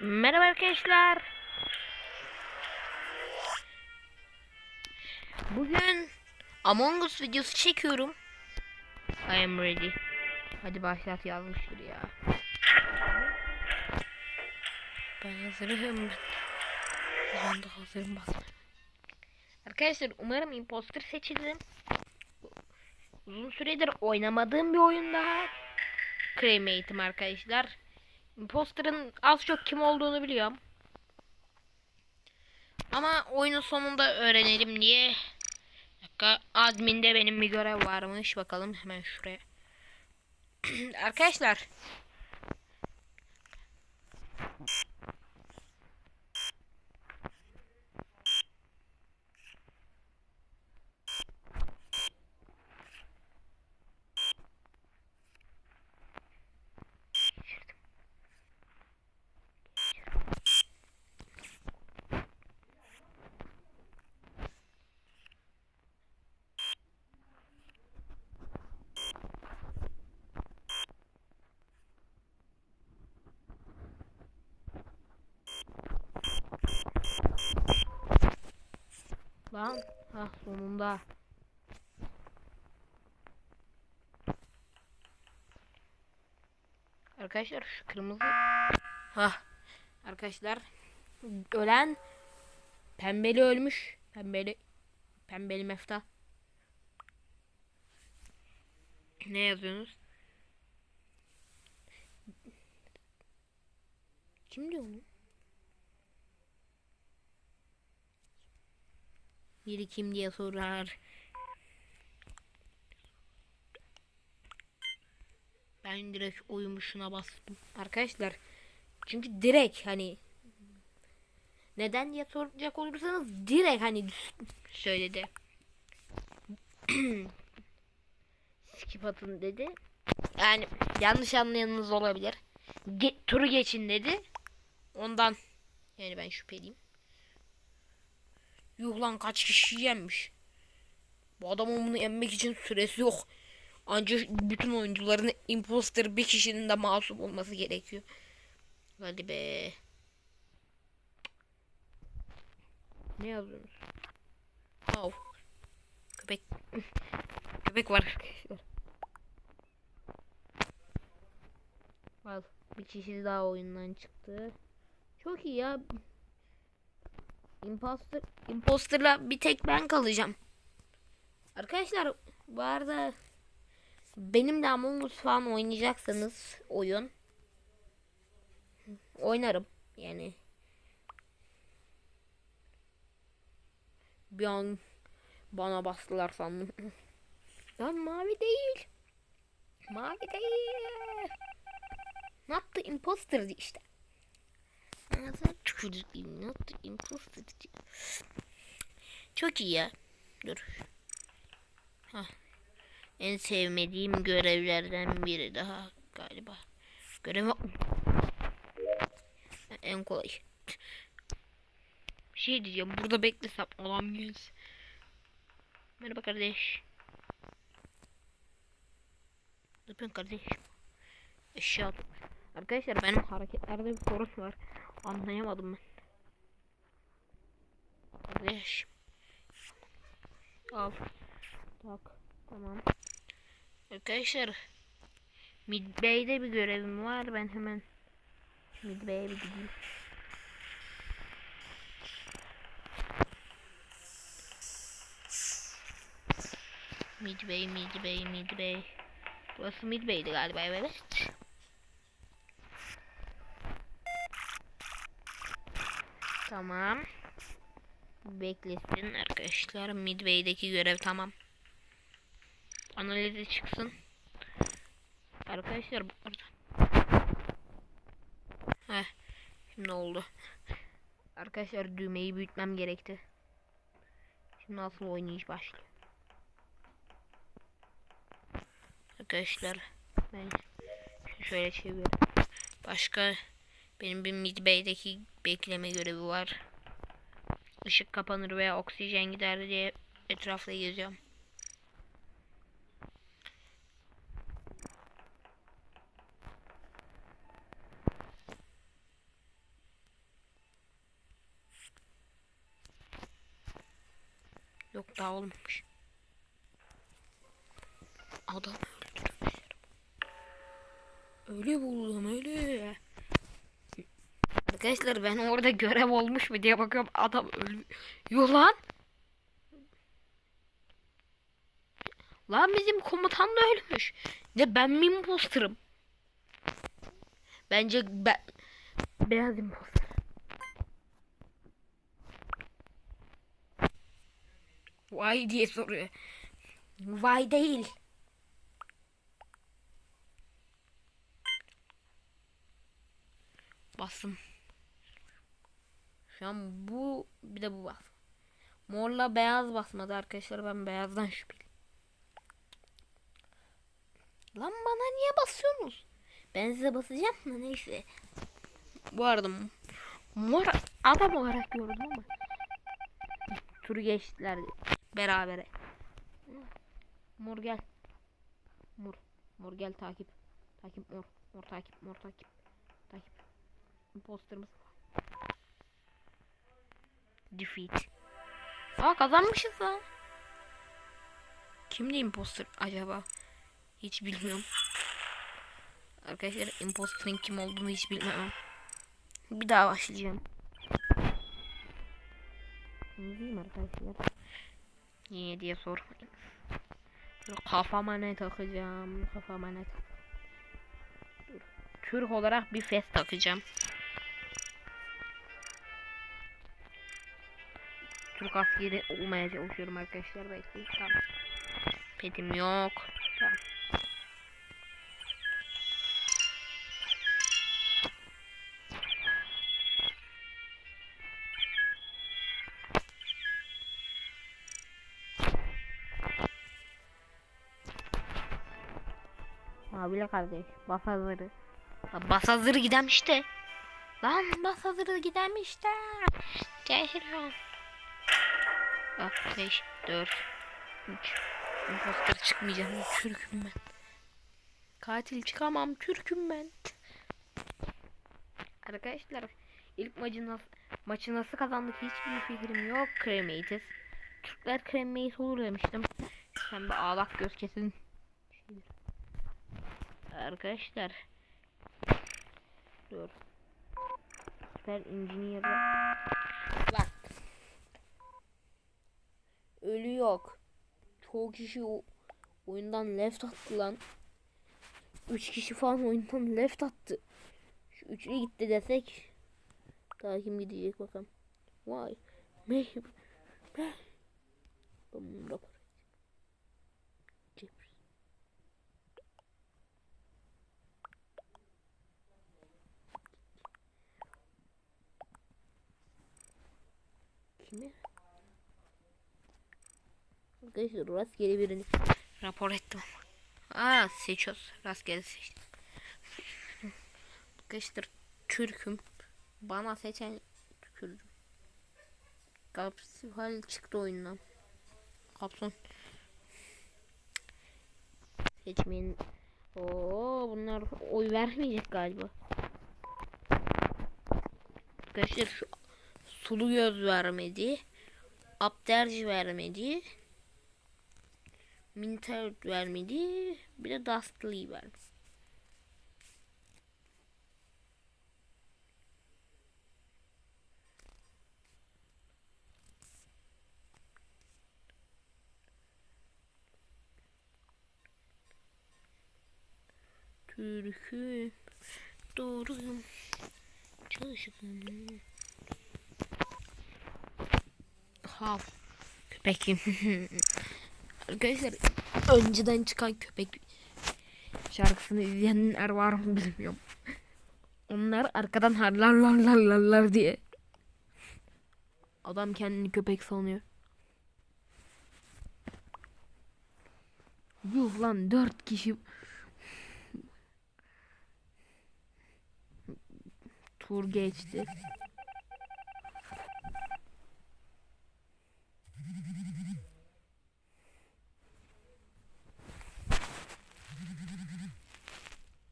Merhaba arkadaşlar. Bugün Among Us videosu çekiyorum. I am ready. Hadi başlat yazmıştır ya. Ben hazırım. Ben de hazırım bak. Arkadaşlar umarım imposter seçilirim. Uzun süredir oynamadığım bir oyun daha. Cremate'im arkadaşlar. Imposter'ın az çok kim olduğunu biliyorum. Ama oyunun sonunda öğrenelim diye. Dakika adminde benim bir görev varmış. Bakalım hemen şuraya. Arkadaşlar. Lan. Ha sonunda. Arkadaşlar şu kırmızı. Ha. Arkadaşlar ölen pembeli ölmüş. Pembeli pembeli mefta. Ne yazıyorsunuz? Kim diyor onu? Biri kim diye sorar. Ben direkt oyumuşuna bastım. Arkadaşlar çünkü direkt hani neden diye soracak olursanız direkt hani söyledi. Skip atın dedi. Yani yanlış anlayanınız olabilir. Ge turu geçin dedi. Ondan yani ben şüpheliyim. Yuh lan kaç kişi yenmiş. Bu adamın bunu yenmek için süresi yok. Ancak bütün oyuncuların imposter bir kişinin de masum olması gerekiyor. Hadi be. Ne yazıyorsunuz? Av. Köpek. Köpek var. Al. Bir kişi daha oyundan çıktı. Çok iyi ya. Imposter, imposterla bir tek ben kalacağım. Arkadaşlar bu arada benimle Among Us falan oynayacaksanız oyun oynarım yani. Bir an bana bastılar sandım. Lan mavi değil. Mavi değil. Ne yaptı? Imposter'dı işte. Ağzına tükürdüğüm not imposter Çok iyi ya. Dur. Hah. En sevmediğim görevlerden biri daha galiba. Görev en kolay. Bir şey diyeceğim. Burada beklesem olamıyoruz. Merhaba kardeş. Ne yapıyorsun kardeş? Eşya Arkadaşlar benim hareketlerde bir sorun var. Anlayamadım ben. Kardeş. Al. Tak. Tamam. Arkadaşlar. Midbay'de bir görevim var. Ben hemen Midbay'e bir gideyim. Midbay, Midbay, Midbay. Burası Midbay'di galiba evet. Tamam. Beklesin arkadaşlar. Midway'deki görev tamam. Analize çıksın. Arkadaşlar burada. Heh. Şimdi oldu. Arkadaşlar düğmeyi büyütmem gerekti. Şimdi nasıl oynayış başlıyor. Arkadaşlar ben şöyle çeviriyorum. Başka benim bir midbay'deki bekleme görevi var. Işık kapanır veya oksijen gider diye etrafla geziyorum. Yok daha olmamış. Adam öldürmüşler. Öyle buldum öyle. Arkadaşlar ben orada görev olmuş mu diye bakıyorum adam ölüyor lan. Lan bizim komutan da ölmüş. Ne ben mi imposterım? Bence ben beyaz imposter. Vay diye soruyor. Vay değil. Bastım. Şu an bu bir de bu bas. Morla beyaz basmadı arkadaşlar. Ben beyazdan şüpheliyim. Lan bana niye basıyorsunuz? Ben size basacağım da neyse. Bu arada mor adam olarak gördüm ama. Turu geçtiler berabere. Mor gel. Mor. Mor gel takip. Takip mor. Mor takip. Mor takip. Takip. Imposterımız. Defeat. Aa kazanmışız lan. Kimdi imposter acaba? Hiç bilmiyorum. Arkadaşlar imposterın kim olduğunu hiç bilmem. Bir daha başlayacağım. İzleyeyim arkadaşlar. Niye diye sormayın. Dur, kafama ne takacağım? Kafama ne tak- Dur. Türk olarak bir fes takacağım. Türk askeri olmaya çalışıyorum arkadaşlar. Bekleyin. Tamam. Petim yok. Tamam. Abiyle kardeş. Bas hazırı. Bas hazırı gidem işte. Lan bas hazırı gidem işte. Cahil Bak 5, 4, 3. Imposter çıkmayacağım. Türk'üm ben. Katil çıkamam. Türk'üm ben. Arkadaşlar ilk maçı nasıl, maçı nasıl kazandık hiçbir fikrim yok. Cremated. Türkler cremated olur demiştim. Sen bir ağlak göz kesin. Arkadaşlar. Dur. Süper Engineer'da. Ölü yok. Çoğu kişi oyundan left attı lan. 3 kişi falan oyundan left attı. Şu üçlü gitti desek. Daha kim gidecek bakalım. Vay. Meh. Meh. Kime? Arkadaşlar rastgele birini rapor ettim. Aa seçiyoruz. Rastgele seçtim. Arkadaşlar Türk'üm. Bana seçen tükürdüm. Kapsül çıktı oyundan. Kapson. Seçmeyin. Oo bunlar oy vermeyecek galiba. Arkadaşlar şu sulu göz vermedi. Abderci vermedi. Minter vermedi. Bir de Dustly vermedi. Türk'üm doğruyum çalışkanım Hav köpekim Arkadaşlar önceden çıkan köpek şarkısını izleyenler var mı bilmiyorum. Onlar arkadan harlar lar diye. Adam kendini köpek sanıyor. Yuh lan dört kişi tur geçti.